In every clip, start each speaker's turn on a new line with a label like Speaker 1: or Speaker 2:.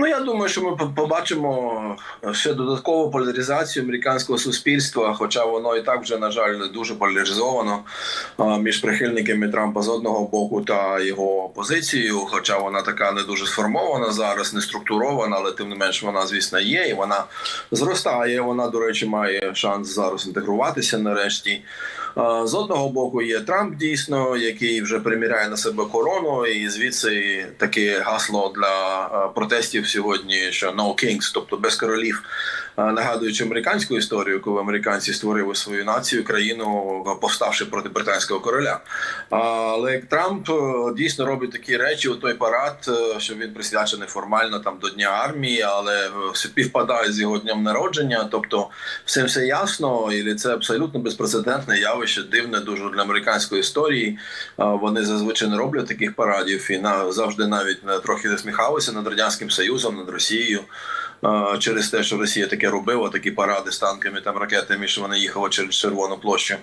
Speaker 1: Ну я думаю, що ми побачимо ще додаткову поляризацію американського суспільства, хоча воно і так вже на жаль дуже поляризовано між прихильниками Трампа з одного боку та його опозицією. Хоча вона така не дуже сформована зараз, не структурована, але тим не менш вона, звісно, є, і вона зростає. Вона, до речі, має шанс зараз інтегруватися нарешті. З одного боку є Трамп, дійсно, який вже приміряє на себе корону, і звідси таке гасло для протестів сьогодні, що «No kings», тобто без королів. Нагадуючи американську історію, коли американці створили свою націю, країну повставши проти британського короля. Але Трамп дійсно робить такі речі. У той парад, що він присвячений формально там до Дня армії, але співпадає з його днем народження. Тобто, всім все ясно, і це абсолютно безпрецедентне явище, дивне дуже для американської історії. Вони зазвичай не роблять таких парадів і на завжди навіть е, трохи засміхалися над радянським союзом, над Росією. Через те, що Росія таке робила, такі паради з танками там ракетами, що вони їхали через червону площу.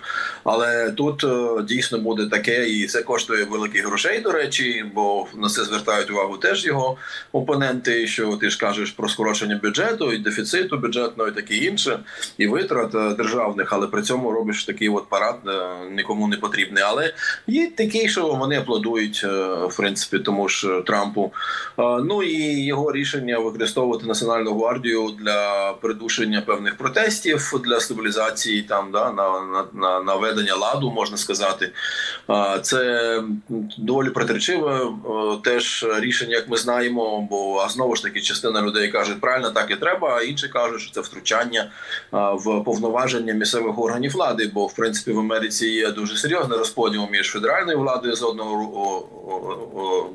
Speaker 1: Але тут е, дійсно буде таке, і це коштує великих грошей. До речі, бо на це звертають увагу теж його опоненти. Що ти ж кажеш про скорочення бюджету і дефіциту бюджетного, і таке інше, і витрат е, державних, але при цьому робиш такий от парад е, нікому не потрібний. Але є такі, що вони аплодують, в принципі, тому ж Трампу. Ну і його рішення використовувати національну гвардію для придушення певних протестів для стабілізації там да на, на, на, на ведення ладу, можна сказати. Це доволі протиречиве е, теж рішення, як ми знаємо. Бо а знову ж таки частина людей кажуть, правильно так і треба, а інші кажуть, що це втручання в повноваження місцевих органів влади. Бо в принципі в Америці є дуже серйозний розподіл між федеральною владою з одного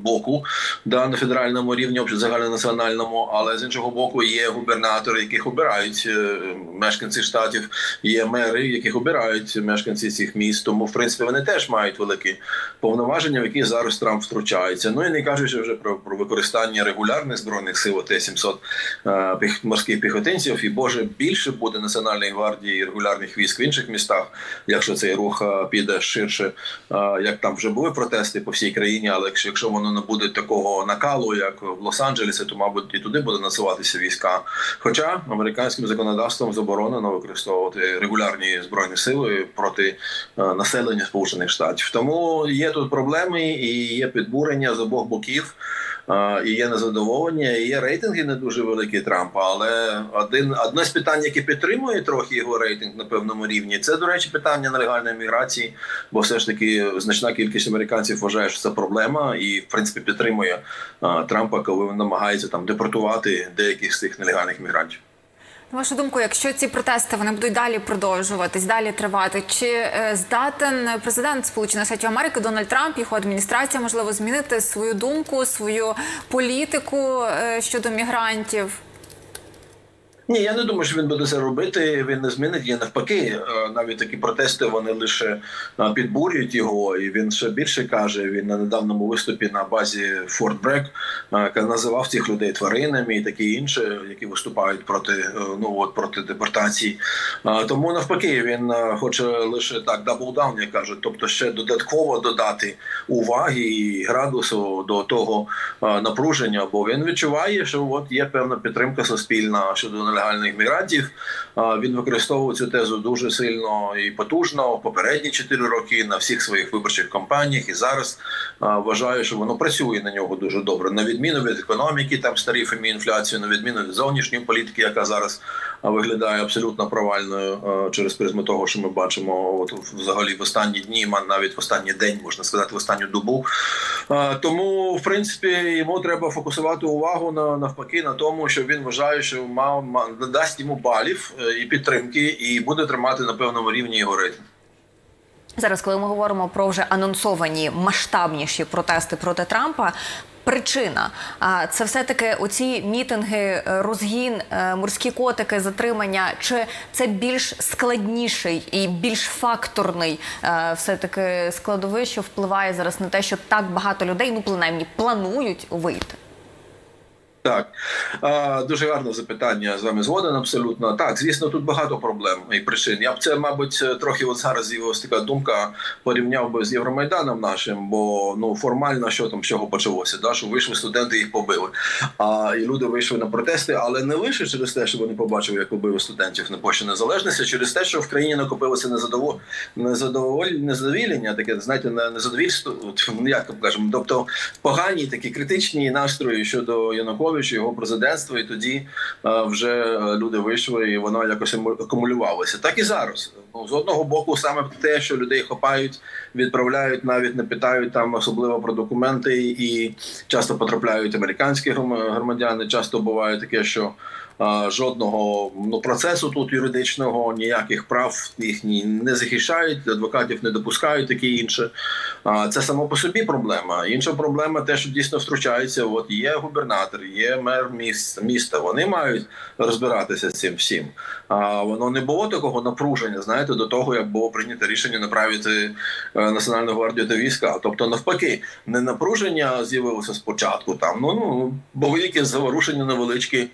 Speaker 1: боку, да на федеральному рівні, загальнонаціональному, але з іншого боку є губернатори, яких обирають е, мешканці штатів, є мери, яких обирають мешканці цих міст. Тому в принципі вони теж мають великі повноваження, в які зараз Трамп втручається. Ну і не кажучи вже про, про використання регулярних збройних сил Т-700 е, морських піхотинців, і боже більше буде національної гвардії і регулярних військ в інших містах, якщо цей рух е, піде ширше, як там вже були протести по всій країні. Але якщо, воно не буде такого накалу, як в Лос-Анджелесі, то мабуть і туди буде насуватися війська. Хоча американським законодавством заборонено використовувати регулярні збройні сили проти е, населення Сполучених Штатів. Тому є тут проблеми і є підбурення з обох боків. І є незадоволення, і є рейтинги не дуже великі Трампа. Але один одне з питань, яке підтримує трохи його рейтинг на певному рівні, це до речі, питання нелегальної міграції. Бо все ж таки значна кількість американців вважає, що це проблема, і в принципі підтримує Трампа, коли він намагається там депортувати деяких з цих нелегальних мігрантів.
Speaker 2: На вашу думку, якщо ці протести вони будуть далі продовжуватись, далі тривати, чи е, здатен президент Сполучених Штатів Америки Дональд Трамп, його адміністрація можливо змінити свою думку, свою політику е, щодо мігрантів?
Speaker 1: Ні, я не думаю, що він буде це робити. Він не змінить її навпаки. е, Навіть такі протести вони лише е, підбурюють його, і він ще більше каже. Він на недавньому виступі на базі Форт Брек називав цих людей тваринами і такі інше, які виступають проти е, ну от проти депортації. Тому навпаки, він хоче лише так даблдаун, як кажуть, тобто ще додатково додати уваги і градусу до того напруження, бо він відчуває, що от є певна підтримка суспільна щодо нелегальних мігрантів. Він використовував цю тезу дуже сильно і потужно в попередні 4 роки на всіх своїх виборчих кампаніях. І зараз вважаю, що воно працює на нього дуже добре. На відміну від економіки, там з тарифами і на відміну від зовнішньої політики, яка зараз виглядає абсолютно провальною через призму того, що ми бачимо от взагалі в останні дні, навіть в останній день можна сказати, в останню добу. Тому, в принципі, йому треба фокусувати увагу на навпаки на тому, що він вважає, що мав ма- дасть йому балів е, і підтримки, і буде тримати на певному рівні його рейтинг.
Speaker 3: Зараз, коли ми говоримо про вже анонсовані масштабніші протести проти Трампа. Причина це все таки оці мітинги, е, розгін, е, морські котики, затримання. Чи це більш складніший і більш факторний все таки складовий, що впливає зараз на те, що так багато людей, ну принаймні, планують вийти?
Speaker 1: Так, дуже гарне запитання. З вами згоден абсолютно. Так, звісно, тут багато проблем і причин. Я б це, мабуть, трохи от зараз його така думка порівняв би з Євромайданом нашим, бо ну формально що там чого почалося, да, що вийшли студенти, їх побили. А і люди вийшли на протести, але не лише через те, що вони побачили, як побили студентів на площі незалежності, а через те, що в країні накопилося незадово... незадоволь... незадоволення, таке знаєте, не- незадовільство, як кажемо, тобто погані такі критичні настрої щодо Януковича, його президентства, і тоді е, вже е, люди вийшли, і воно якось акумулювалося. Так і зараз. Ну, з одного боку, саме те, що людей хапають, відправляють, навіть не питають там особливо про документи, і часто потрапляють американські гром- громадяни. Часто буває таке, що жодного ну процесу тут юридичного, ніяких прав їхні не захищають, адвокатів не допускають, таке інше. Це само по собі проблема. Інша проблема те, що дійсно втручаються. От є губернатор, є мер міст, міста. Вони мають розбиратися з цим всім. А воно не було такого напруження, знаєте, до того як було прийнято рішення направити е, національну гвардію та війська. Тобто, навпаки, не напруження з'явилося спочатку. Там ну ну були якісь заворушення невеличкі.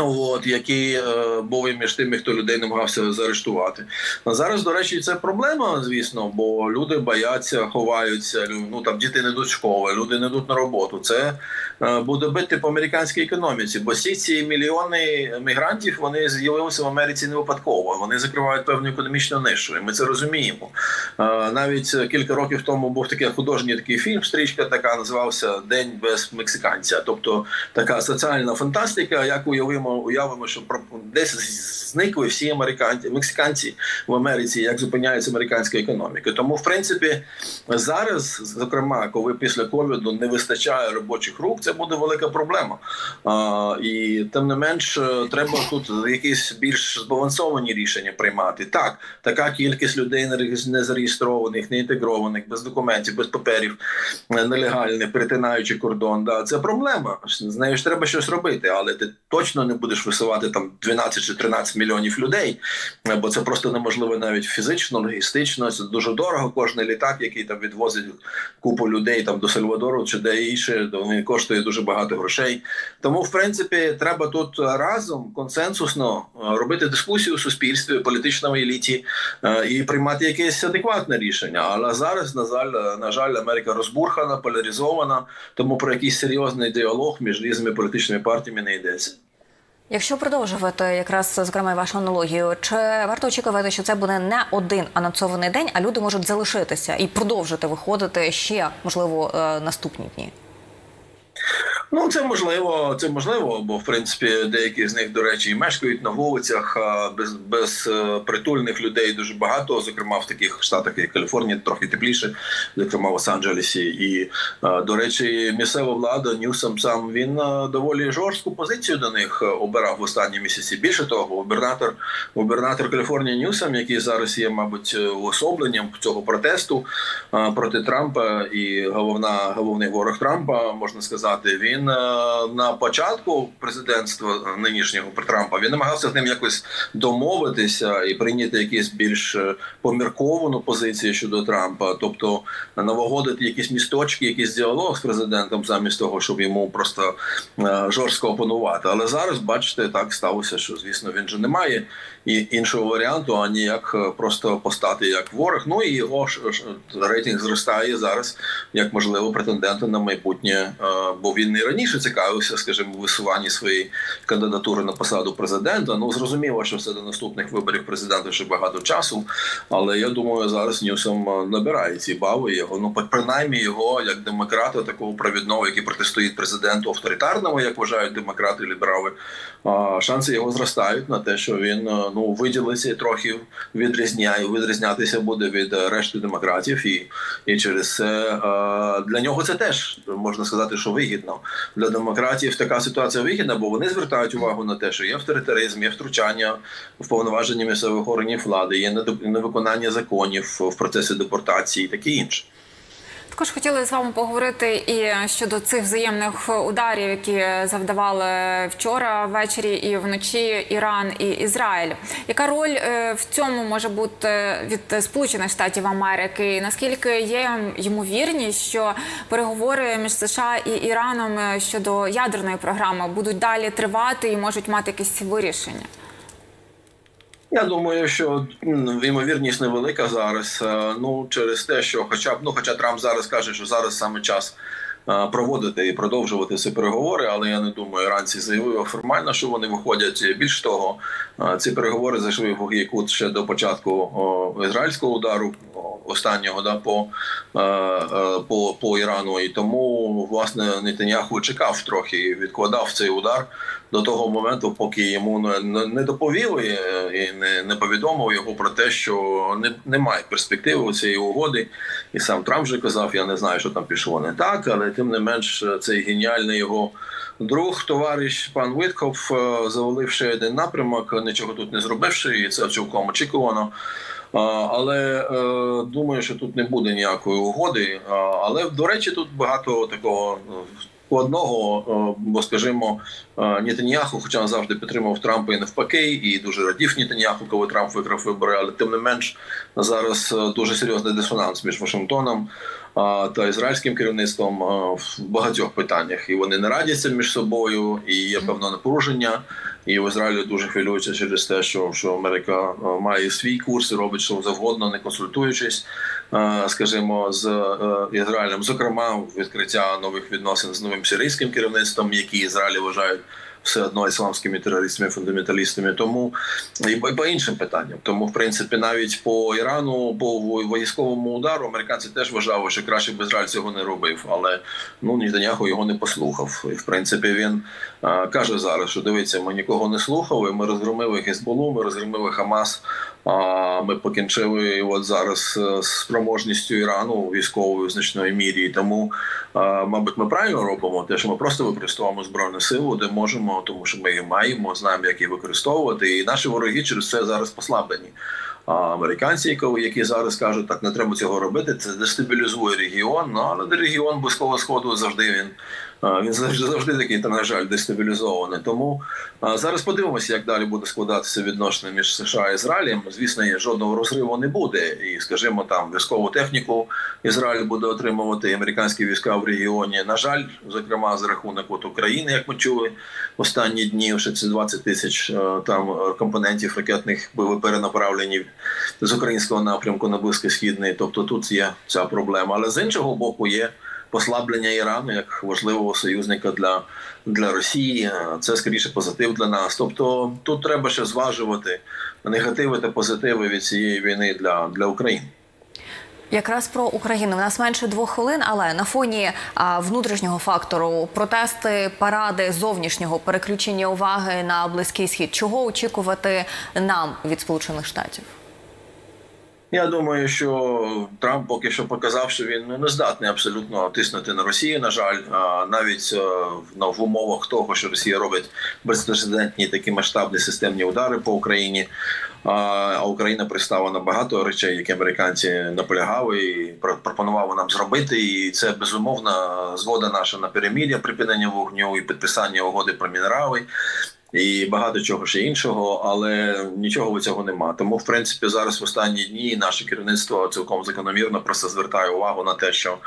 Speaker 1: От які е, були між тими, хто людей намагався заарештувати. А зараз, до речі, це проблема, звісно, бо люди бояться, ховаються. Ну там діти не йдуть школи, люди не йдуть на роботу. Це е, буде бити по американській економіці, бо всі ці мільйони мігрантів вони з'явилися в Америці не випадково. Вони закривають певну економічну нишу, і ми це розуміємо. Е, Навіть кілька років тому був такий художній такий фільм, стрічка така називався День без мексиканця. Тобто така соціальна фантастика, як уявимо, уявимо, що десь зникли всі американці, мексиканці в Америці, як зупиняється американська економіка. Тому, в принципі, зараз, зокрема, коли після ковіду не вистачає робочих рук, це буде велика проблема. А, і тим не менш, е, треба тут якісь більш збалансовані рішення приймати. Так, така кількість людей нереєс- незареєстрованих, неінтегрованих, без документів, без паперів, е, нелегальних, перетинаючи кордон. Да, це проблема. З нею ж треба щось робити, але ти точно не будеш висувати там 12 чи 13 мільйонів людей, е, бо це просто неможливо навіть фізично, логістично. Це дуже дорого. Кожний літак, який там відвозить купу людей там до Сальвадору чи де інше, він коштує дуже багато грошей. Тому, в принципі, треба тут разом консенсусно е, робити дискусію у суспільстві, політичному еліті е, і приймати якесь адекватне рішення. Але зараз, на жаль, на жаль, Америка розбурхана, поляризована, тому про якийсь серйозний діалог між різними політичними партіями не йдеться.
Speaker 3: Якщо продовжувати якраз зокрема вашу аналогію, чи варто очікувати, що це буде не один анонсований день, а люди можуть залишитися і продовжити виходити ще можливо е, наступні дні?
Speaker 1: Ну, це можливо, це можливо, бо в принципі деякі з них, до речі, і мешкають на вулицях без, без е, людей дуже багато, зокрема в таких штатах, як Каліфорнія, трохи тепліше, зокрема в Лос-Анджелесі. І е, до речі, місцева влада Ньюсом сам він е, доволі жорстку позицію до них обирав в останні місяці. Більше того, губернатор, губернатор Каліфорнії Ньюсом, який зараз є, мабуть, уособленням цього протесту проти Трампа, і головна головний ворог Трампа, можна сказати, він е, на початку президентства нинішнього Трампа він намагався з ним якось домовитися і прийняти якісь більш е, помірковану позицію щодо Трампа, тобто навогодити якісь місточки, якийсь діалог з президентом, замість того, щоб йому просто е, жорстко опонувати. Але зараз, бачите, так сталося, що звісно він же не має і іншого варіанту, ані як просто постати як ворог. Ну і його ж, рейтинг зростає зараз як можливо претендента на майбутнє, бо він і раніше цікавився, скажімо, у висуванні своєї кандидатури на посаду президента. Ну зрозуміло, що це до наступних виборів президента ще багато часу. Але я думаю, зараз Ньюсом е, набирає ці бави. Його ну принаймні його як демократа, такого провідного, який протистоїть президенту авторитарному, як вважають демократи, ліберали. Шанси його зростають на те, що він е, ну виділиться трохи відрізняє, відрізнятися буде від е, решти демократів, і, і через це е, для нього це теж можна сказати, що вигідно для демократів. Така ситуація вигідна, бо вони звертають увагу на те, що є авторитаризм, є втручання в повноваження місцевих органів влади, є невиконання законів в процесі депортації, і таке інше.
Speaker 2: Також хотіли з вами поговорити і щодо цих взаємних ударів, які завдавали вчора ввечері і вночі Іран і Ізраїль. Яка роль е, в цьому може бути від Сполучених Штатів Америки? Наскільки є ймовірність, що переговори між США і Іраном щодо ядерної програми будуть далі тривати і можуть мати якісь вирішення?
Speaker 1: Я думаю, що ймовірність невелика зараз. е, Ну через те, що, хоча б ну, хоча Трамп зараз каже, що зараз саме час е, проводити і продовжувати ці переговори. Але я не думаю, іранці заявили формально, що вони виходять. Більш того, е, ці переговори зайшли в глухий ще до початку ізраїльського удару останнього да по, по, по Ірану. І тому власне Нетаньяху чекав трохи, і відкладав цей удар до того моменту, поки йому не, доповіли е, і не, повідомив його про те, що не, немає перспективи у цієї угоди. І сам Трамп вже казав, я не знаю, що там пішло не так, але тим не менш цей геніальний його. Друг, товариш пан Витков е, завалив ще один напрямок, нічого тут не зробивши, і це цілком очікувано. Але е, думаю, що тут не буде ніякої угоди. Але до речі, тут багато такого е, складного, е, бо скажімо, е, хоча він завжди підтримував Трампа і навпаки, і дуже радів Нетаньяху, коли Трамп виграв вибори, але тим не менш зараз дуже серйозний дисонанс між Вашингтоном та ізраїльським керівництвом в багатьох питаннях. І вони не радяться між собою, і є певне напруження. І в Ізраїлі дуже хвилюються через те, що, що Америка має свій курс і робить що завгодно, не консультуючись, скажімо, з е, Ізраїлем. Зокрема, відкриття нових відносин з новим сирійським керівництвом, які Ізраїлі вважають все одно ісламськими терористами, фундаменталістами. Тому і по, іншим питанням. Тому, в принципі, навіть по Ірану, по во- військовому удару, американці теж вважали, що краще б Ізраїль цього не робив. Але ну Нетаньяху його не послухав. І в принципі він а, каже зараз, що дивіться, ми нікого не слухали. Ми розгромили Гезболу, ми розгромили Хамас. Ми покінчили от зараз е, з спроможністю Ірану військовою в значної мірі. Тому, е, мабуть, ми правильно робимо те, що ми просто використовуємо збройну силу, де можемо, тому що ми її маємо, знаємо, як її використовувати. І наші вороги через це зараз послаблені. А американці, які- зараз кажуть, так не треба цього робити, це дестабілізує регіон. Ну але регіон близького сходу завжди він. Він завжди завжди такий, та на жаль, дестабілізований. Тому зараз подивимося, як далі буде складатися відношення між США і Ізраїлем. Звісно, жодного розриву не буде. І, скажімо, там військову техніку Ізраїль буде отримувати американські війська в регіоні. На жаль, зокрема, за рахунок от України, як ми чули останні дні, що це 20 тисяч е, там компонентів ракетних були перенаправлені з українського напрямку на близькосхідний. Тобто тут є ця проблема. Але з іншого боку є послаблення Ірану як важливого союзника для, для Росії. Це скоріше позитив для нас. Тобто тут треба ще зважувати негативи та позитиви від цієї війни для, для України.
Speaker 3: Якраз про Україну. У нас менше двох хвилин, але на фоні а, внутрішнього фактору протести, паради зовнішнього переключення уваги на близький схід. Чого очікувати нам від Сполучених Штатів?
Speaker 1: Я думаю, що Трамп поки що показав, що він ну, не здатний абсолютно тиснути на Росію. На жаль, навіть е, ну, в умовах того, що Росія робить безпрецедентні такі масштабні системні удари по Україні. А Україна пристала на багато речей, які американці наполягали і про- пропонували нам зробити. І це безумовна згода наша на перемір'я, припинення вогню і підписання угоди про мінерали і багато чого ще іншого, але нічого цього нема. Тому, в принципі, зараз в останні дні наше керівництво цілком закономірно просто звертає увагу на те, що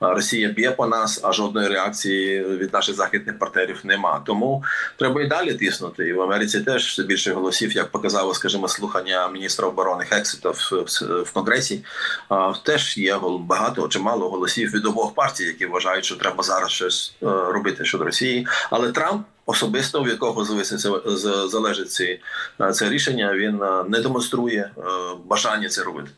Speaker 1: Росія б'є по нас, а жодної реакції від наших західних партнерів нема. Тому треба і далі тиснути. І в Америці теж все більше голосів, як показало, скажімо, слухання міністра оборони Хексета в, конгресі. а, Теж є багато чимало голосів від обох партій, які вважають, що треба зараз щось е, робити щодо Росії. Але Трамп особисто, від кого залежить з- залежить ці, е, це рішення, він е, не демонструє е, бажання це робити.